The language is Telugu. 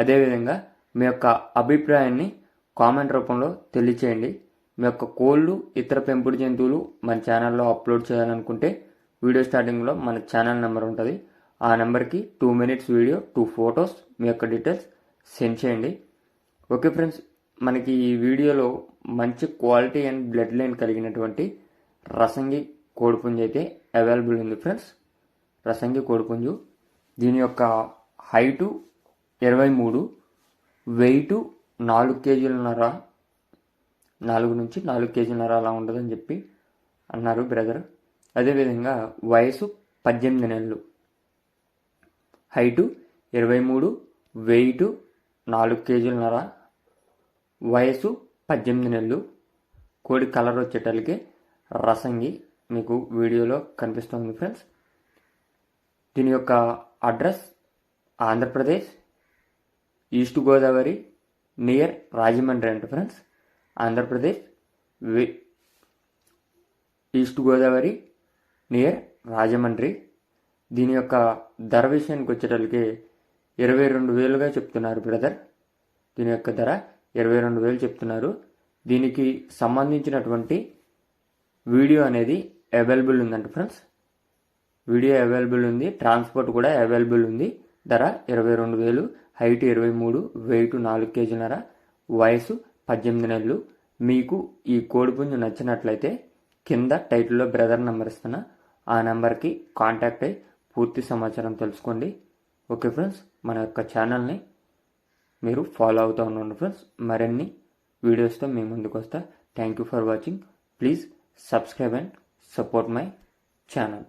అదేవిధంగా మీ యొక్క అభిప్రాయాన్ని కామెంట్ రూపంలో తెలియచేయండి. మీ యొక్క కోళ్ళు ఇతర పెంపుడు జంతువులు మన ఛానల్లో అప్లోడ్ చేయాలనుకుంటే వీడియో స్టార్టింగ్లో మన ఛానల్ నెంబర్ ఉంటుంది. ఆ నెంబర్కి two minutes video two photos మీ యొక్క డీటెయిల్స్ సెండ్ చేయండి. ఓకే ఫ్రెండ్స్ మనకి ఈ వీడియోలో మంచి క్వాలిటీ అండ్ బ్లడ్ లైన్ కలిగినటువంటి రసంగి కోడిపుంజు అయితే అవైలబుల్ ఉంది ఫ్రెండ్స్. రసంగి కోడిపుంజు దీని యొక్క హైటు ఇరవై మూడు వెయిట్ నాలుగు కేజీలన్నర నాలుగు నుంచి నాలుగు కేజీలన్నర అలా ఉంటుందని చెప్పి అన్నారు బ్రదర్. అదేవిధంగా వయసు పద్దెనిమిది నెలలు హైటు ఇరవై మూడు వెయిట్ నాలుగు కేజీలన్నర వయసు పద్దెనిమిది నెలలు. కోడి కలర్ వచ్చేటలకి రసంగి మీకు వీడియోలో కనిపిస్తుంది ఫ్రెండ్స్. దీని యొక్క address Andhra Pradesh East Godavari near Rajahmundry అంట friends. Andhra Pradesh East Godavari near Rajahmundry. దీని యొక్క ధర విషయానికి వచ్చేటప్పటికి ఇరవై రెండు వేలుగా చెప్తున్నారు బ్రదర్. దీని యొక్క ధర ఇరవై రెండు వేలు చెప్తున్నారు. దీనికి సంబంధించినటువంటి వీడియో అనేది అవైలబుల్ ఉందంట ఫ్రెండ్స్. వీడియో అవైలబుల్ ఉంది ట్రాన్స్పోర్ట్ కూడా అవైలబుల్ ఉంది. ధర ఇరవై రెండు వేలు. హైట్ ఇరవై మూడు వెయిట్ నాలుగు కేజీలన్నర వయసు పద్దెనిమిది నెలలు. మీకు ఈ కోడిపుంజు నచ్చినట్లయితే కింద టైటిల్లో బ్రదర్ నెంబర్ ఇస్తున్నా ఆ నెంబర్కి కాంటాక్ట్ అయ్యి పూర్తి సమాచారం తెలుసుకోండి. ఓకే ఫ్రెండ్స్ మన యొక్క ఛానల్ని మీరు ఫాలో అవుతూ ఉండండి ఫ్రెండ్స్. మరిన్ని వీడియోస్తో మీ ముందుకు వస్తా. Thank you for watching please subscribe and support my channel